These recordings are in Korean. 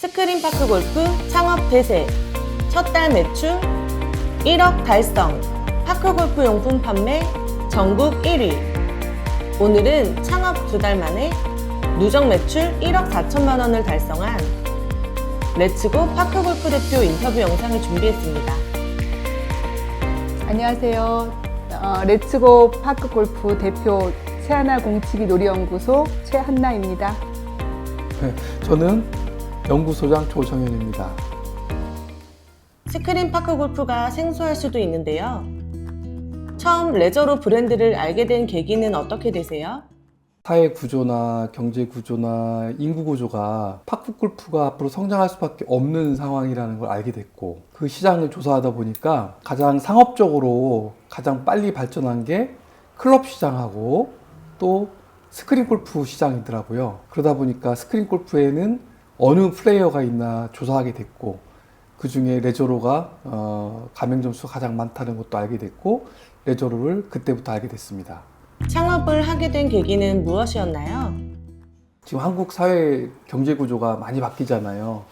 스크린 파크 골프 창업 대세 첫 달 매출 1억 달성 파크 골프 용품 판매 전국 1위 오늘은 창업 두 달 만에 누적 매출 1억 4천만 원을 달성한 레츠고 파크 골프 대표 인터뷰 영상을 준비했습니다. 안녕하세요. 어, 레츠고 파크 골프 대표 최하나 공치기 놀이연구소 최한나입니다. 네, 저는 연구소장 조정현입니다. 스크린 파크 골프가 생소할 수도 있는데요. 처음 레저로 브랜드를 알게 된 계기는 어떻게 되세요? 사회 구조나 경제 구조나 인구 구조가 파크 골프가 앞으로 성장할 수밖에 없는 상황이라는 걸 알게 됐고 그 시장을 조사하다 보니까 가장 상업적으로 가장 빨리 발전한 게 클럽 시장하고 또 스크린 골프 시장이더라고요. 그러다 보니까 스크린 골프에는 어느 플레이어가 있나 조사하게 됐고 그 중에 레저로가 어, 가맹 점수가 가장 많다는 것도 알게 됐고 레저로를 그때부터 알게 됐습니다. 창업을 하게 된 계기는 무엇이었나요? 지금 한국 사회 경제 구조가 많이 바뀌잖아요.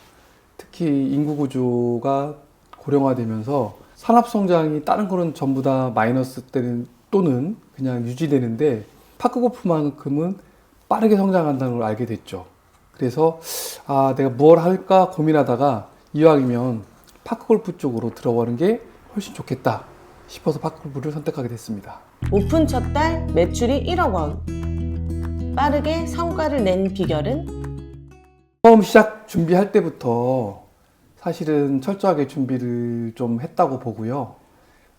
특히 인구 구조가 고령화되면서 산업 성장이 다른 거는 전부 다 마이너스 때는 또는 그냥 유지되는데 파크 골프만큼은 빠르게 성장한다는 걸 알게 됐죠. 그래서 아 내가 뭘 할까 고민하다가 이왕이면 파크 골프 쪽으로 들어가는 게 훨씬 좋겠다 싶어서 파크 골프를 선택하게 됐습니다. 오픈 첫 달 매출이 1억 원. 빠르게 성과를 낸 비결은 처음 시작 준비할 때부터 사실은 철저하게 준비를 좀 했다고 보고요.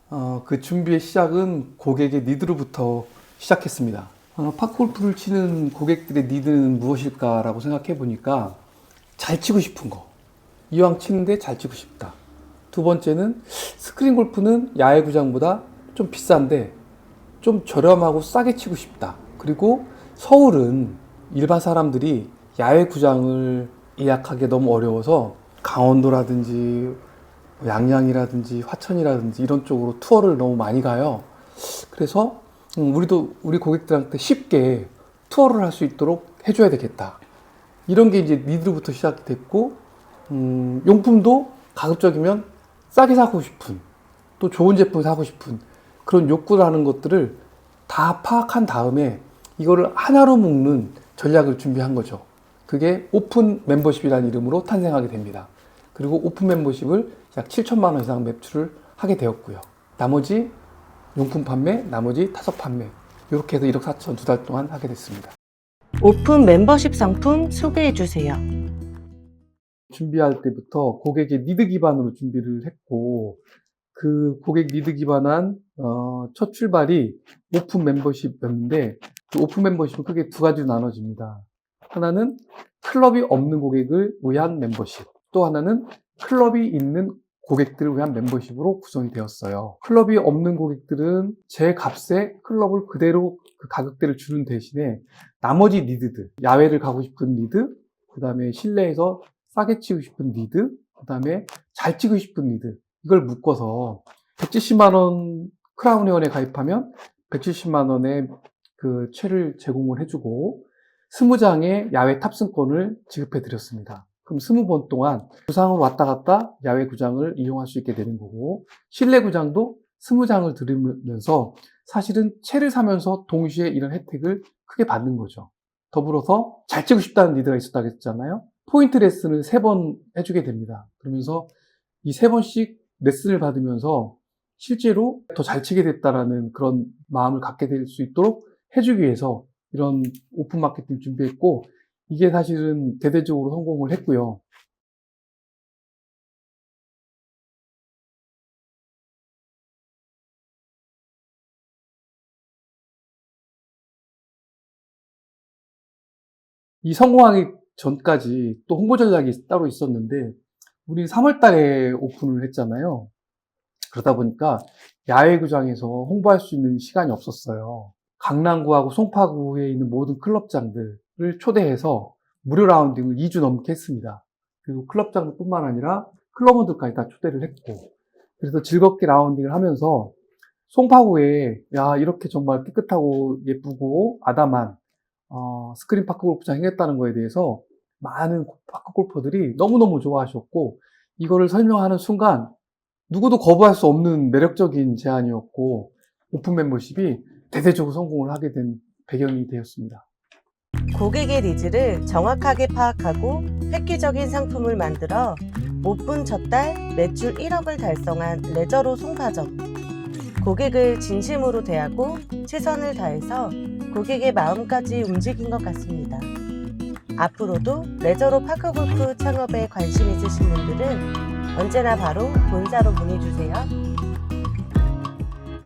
어, 그 준비의 시작은 고객의 니드로부터 시작했습니다. 어, 팝골프를 치는 고객들의 니드는 무엇일까라고 생각해 보니까 잘 치고 싶은 거. 이왕 치는데 잘 치고 싶다. 두 번째는 스크린 골프는 야외 구장보다 좀 비싼데 좀 저렴하고 싸게 치고 싶다. 그리고 서울은 일반 사람들이 야외 구장을 예약하기 너무 어려워서 강원도라든지 뭐 양양이라든지 화천이라든지 이런 쪽으로 투어를 너무 많이 가요. 그래서 음, 우리도 우리 고객들한테 쉽게 투어를 할 수 있도록 해줘야 되겠다. 이런 게 이제 니드부터 시작됐고 음, 용품도 가급적이면 싸게 사고 싶은 또 좋은 제품 사고 싶은 그런 욕구라는 것들을 다 파악한 다음에 이거를 하나로 묶는 전략을 준비한 거죠. 그게 오픈 멤버십이라는 이름으로 탄생하게 됩니다. 그리고 오픈 멤버십을 약 7천만 원 이상 매출을 하게 되었고요. 나머지 용품 판매, 나머지 타석 판매 이렇게 해서 1억 4천 두 달 동안 하게 됐습니다. 오픈 멤버십 상품 소개해 주세요. 준비할 때부터 고객의 니드 기반으로 준비를 했고 그 고객 니드 기반한 어, 첫 출발이 오픈 멤버십이었는데 그 오픈 멤버십은 크게 두 가지로 나눠집니다. 하나는 클럽이 없는 고객을 위한 멤버십, 또 하나는 클럽이 있는 고객들을 위한 멤버십으로 구성이 되었어요. 클럽이 없는 고객들은 제 값에 클럽을 그대로 그 가격대를 주는 대신에 나머지 니드들, 야외를 가고 싶은 니드, 그 다음에 실내에서 싸게 치고 싶은 니드, 그 다음에 잘 치고 싶은 니드, 이걸 묶어서 170만 원 크라운 회원에 가입하면 170만 원의 그 채를 제공을 해주고 20장의 야외 탑승권을 지급해 드렸습니다. 그럼 20번 동안 구상을 왔다 갔다 야외 구장을 이용할 수 있게 되는 거고 실내 구장도 20장을 들으면서 사실은 채를 사면서 동시에 이런 혜택을 크게 받는 거죠. 더불어서 잘 치고 싶다는 리드가 있었다고 했잖아요. 포인트 레슨을 세 번 해주게 됩니다. 그러면서 이 세 번씩 레슨을 받으면서 실제로 더 잘 치게 됐다라는 그런 마음을 갖게 될 수 있도록 해주기 위해서 이런 오픈 마케팅 준비했고 이게 사실은 대대적으로 성공을 했고요. 이 성공하기 전까지 또 홍보 전략이 따로 있었는데 우리 3월 달에 오픈을 했잖아요. 그러다 보니까 야외 구장에서 홍보할 수 있는 시간이 없었어요. 강남구하고 송파구에 있는 모든 클럽장들을 초대해서 무료 라운딩을 2주 넘게 했습니다. 그리고 클럽장뿐만 아니라 클럽원들까지 다 초대를 했고 그래서 즐겁게 라운딩을 하면서 송파구에 야 이렇게 정말 깨끗하고 예쁘고 아담한 어, 스크린 파크 골프장 생겼다는 거에 대해서 많은 파크 골퍼들이 너무너무 좋아하셨고 이거를 설명하는 순간 누구도 거부할 수 없는 매력적인 제안이었고 오픈 멤버십이 대대적으로 성공을 하게 된 배경이 되었습니다. 고객의 니즈를 정확하게 파악하고 획기적인 상품을 만들어 오픈 첫 달 매출 1억을 달성한 레저로 송파점. 고객을 진심으로 대하고 최선을 다해서 고객의 마음까지 움직인 것 같습니다. 앞으로도 레저로 파크골프 창업에 관심 있으신 분들은 언제나 바로 본사로 문의 주세요.